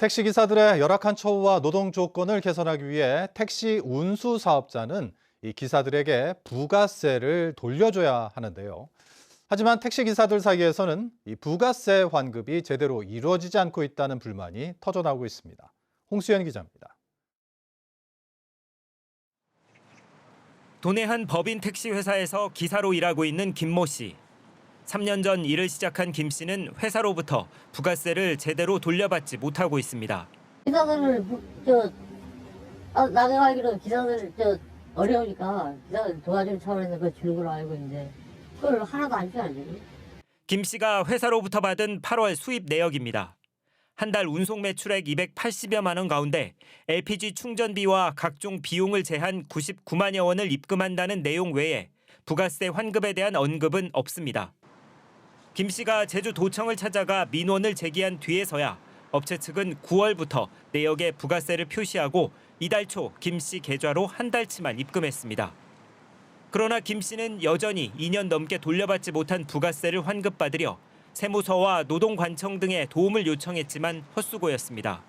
택시 기사들의 열악한 처우와 노동 조건을 개선하기 위해 택시 운수 사업자는 이 기사들에게 부가세를 돌려줘야 하는데요. 하지만 택시 기사들 사이에서는 이 부가세 환급이 제대로 이루어지지 않고 있다는 불만이 터져나오고 있습니다. 홍수연 기자입니다. 도내 한 법인 택시 회사에서 기사로 일하고 있는 김모 씨. 3년 전 일을 시작한 김 씨는 회사로부터 부가세를 제대로 돌려받지 못하고 있습니다. 기사들을 뭐, 저 아, 나중에 알기로 기사들 저 어려우니까 기사들 도와주는 차원에서 그거 주는 걸로 알고 있는데 그걸 하나도 안 주지 않지 김 씨가 회사로부터 받은 8월 수입 내역입니다. 한 달 운송 매출액 280여만 원 가운데 LPG 충전비와 각종 비용을 제한 99만여 원을 입금한다는 내용 외에 부가세 환급에 대한 언급은 없습니다. 김 씨가 제주도청을 찾아가 민원을 제기한 뒤에서야 업체 측은 9월부터 내역에 부가세를 표시하고 이달 초 김 씨 계좌로 한 달치만 입금했습니다. 그러나 김 씨는 여전히 2년 넘게 돌려받지 못한 부가세를 환급받으려 세무서와 노동관청 등의 도움을 요청했지만 헛수고였습니다.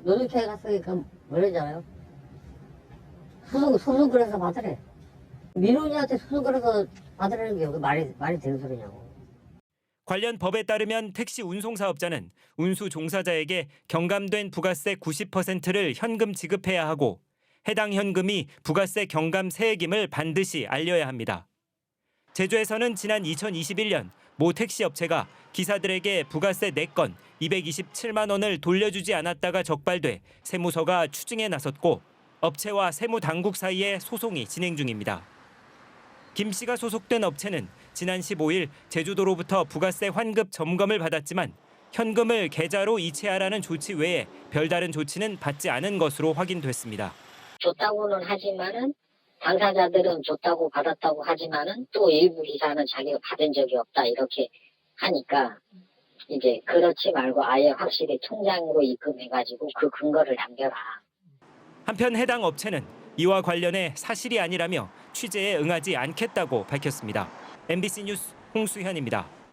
노동청에 갔으니까 뭐라잖아요 소송 소송 그래서 받으래 민원이한테 소송 그래서 받으라는 게 말이 말이 되는 소리냐고 관련 법에 따르면 택시 운송 사업자는 운수 종사자에게 경감된 부가세 90%를 현금 지급해야 하고 해당 현금이 부가세 경감 세액임을 반드시 알려야 합니다. 제주에서는 지난 2021년 모 택시 업체가 기사들에게 부가세 4건 227만 원을 돌려주지 않았다가 적발돼 세무서가 추징에 나섰고 업체와 세무 당국 사이에 소송이 진행 중입니다. 김 씨가 소속된 업체는 지난 15일 제주도로부터 부가세 환급 점검을 받았지만 현금을 계좌로 이체하라는 조치 외에 별다른 조치는 받지 않은 것으로 확인됐습니다. 줬다고는 하지만은 당사자들은 줬다고 받았다고 하지만은 또 일부 기사는 자기가 받은 적이 없다 이렇게 하니까 이제 그렇지 말고 아예 확실히 통장으로 입금해가지고 그 근거를 남겨라. 한편 해당 업체는 이와 관련해 사실이 아니라며 취재에 응하지 않겠다고 밝혔습니다. MBC 뉴스 홍수현입니다.